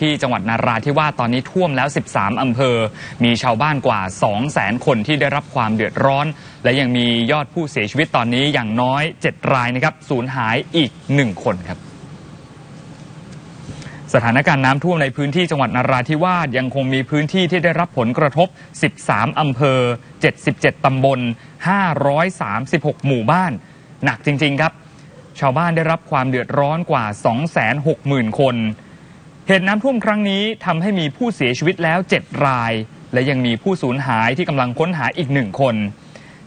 ที่จังหวัดนาราธิวาสตอนนี้ท่วมแล้ว 13 อำเภอ มีชาวบ้านกว่า 200,000 คนที่ได้รับความเดือดร้อน และยังมียอดผู้เสียชีวิตตอนนี้อย่างน้อย 7 รายนะครับ สูญหายอีก 1 คนครับ สถานการณ์น้ำท่วมในพื้นที่จังหวัดนาราธิวาสยังคงมีพื้นที่ที่ได้รับผลกระทบ 13 อำเภอ 77 ตำบล 536 หมู่บ้าน หนักจริง ๆ ครับ ชาวบ้านได้รับความเดือดร้อนกว่า 260,000 คน เหตุน้ำท่วมครั้งนี้ทำให้มีผู้เสียชีวิตแล้ว 7 ราย และยังมีผู้สูญหายที่กำลังค้นหาอีกหนึ่งคน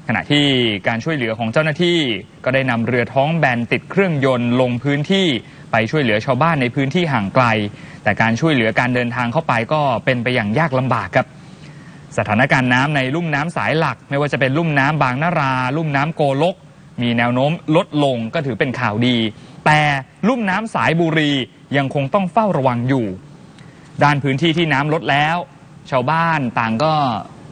ขณะที่การช่วยเหลือของเจ้าหน้าที่ ก็ได้นำเรือท้องแบนติดเครื่องยนต์ลงพื้นที่ไปช่วยเหลือชาวบ้านในพื้นที่ห่างไกล แต่การช่วยเหลือการเดินทางเข้าไปก็เป็นไปอย่างยากลำบากครับ สถานการณ์น้ำในลุ่มน้ำสายหลัก ไม่ว่าจะเป็นลุ่มน้ำบางนารา ลุ่มน้ำโกลก มีแนวโน้มลดลงก็ถือเป็นข่าวดี แต่ลุ่มน้ำสายบุรียังคงต้องเฝ้าระวังอยู่ ด้านพื้นที่ที่น้ำลดแล้ว ชาวบ้านต่างก็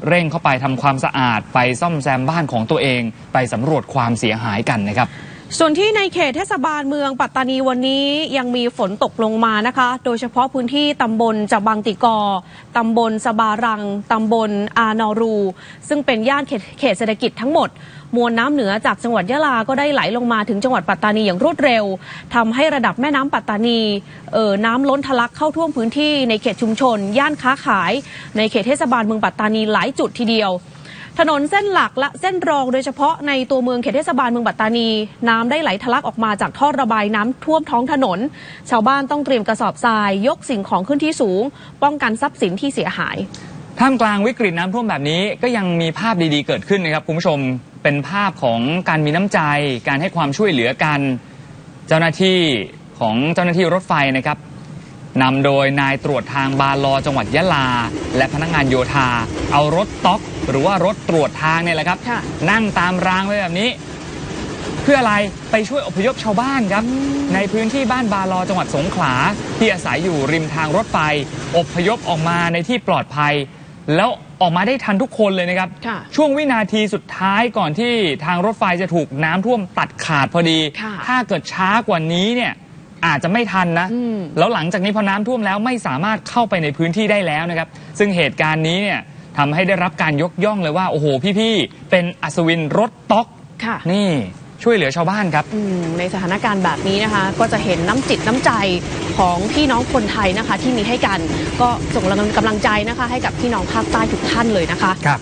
เร่งเข้าไปทำความสะอาดไปซ่อมแซมบ้านของตัวเอง ไปสำรวจความเสียหายกันนะครับ ส่วนที่ในเขตเทศบาลเมืองปัตตานีวันนี้ยังมีฝนตกลงมานะคะ โดยเฉพาะพื้นที่ตำบลจบังติกอ ตำบลสบารัง ตำบลอานอรู ซึ่งเป็นย่านเขตเศรษฐกิจทั้งหมด มวลน้ำเหนือจากจังหวัดยะลาก็ได้ไหลลงมาถึงจังหวัดปัตตานีอย่างรวดเร็วทำให้ระดับแม่น้ำปัตตานีเอ่อน้ำล้นทะลักเข้าท่วมพื้นที่ในเขตชุมชน ย่านค้าขาย ในเขตเทศบาลเมืองปัตตานีหลายจุดทีเดียว ถนนเส้นหลักและเส้นรองโดยเฉพาะในตัวเมืองเขตเทศบาลเมืองปัตตานี น้ำได้ไหลทะลักออกมาจากท่อระบายน้ำท่วมท้องถนน ชาวบ้านต้องเตรียมกระสอบทราย ยกสิ่งของขึ้นที่สูง ป้องกันทรัพย์สินที่เสียหายท่ามกลางวิกฤตน้ำท่วมแบบนี้ก็ยังมีภาพดีๆเกิดขึ้นนะครับคุณผู้ชมเป็นภาพของการมีน้ำใจ การให้ความช่วยเหลือกัน เจ้าหน้าที่ของเจ้าหน้าที่รถไฟนะครับ นำโดยนายตรวจทางบาลอจังหวัดยะลา และพนักงานโยธา เอารถต๊อกหรือว่ารถตรวจทางเนี่ยแหละครับค่ะนั่งตามรางไว้แบบนี้ เพื่ออะไรไปช่วยอพยพชาวบ้านครับ ในพื้นที่บ้านบาลอจังหวัดสงขลา ที่อาศัยอยู่ริมทางรถไฟอพยพออกมาในที่ปลอดภัย แล้วออกมาได้ทันทุกคนเลยนะครับค่ะช่วงวินาทีสุดท้ายก่อนที่ทางรถไฟจะถูกน้ำท่วมตัดขาดพอดีค่ะถ้าเกิดช้ากว่านี้เนี่ย อาจจะไม่ทันนะอืมแล้วหลังจากนี้พอน้ำท่วมแล้วไม่สามารถเข้าไปในพื้นที่ได้แล้วนะครับ ซึ่งเหตุการณ์นี้เนี่ยทำให้ได้รับการยกย่องเลยว่า โอ้โห พี่ๆ เป็นอัศวินรถต๊อก ค่ะ นี่ช่วยเหลือชาวบ้านครับ อืมในสถานการณ์แบบนี้นะคะ ก็จะเห็นน้ำจิตน้ำใจของพี่น้องคนไทยนะคะ ที่มีให้กันก็ส่งกำลังใจนะคะ ให้กับพี่น้องภาคใต้ทุกท่านเลยนะคะ ครับ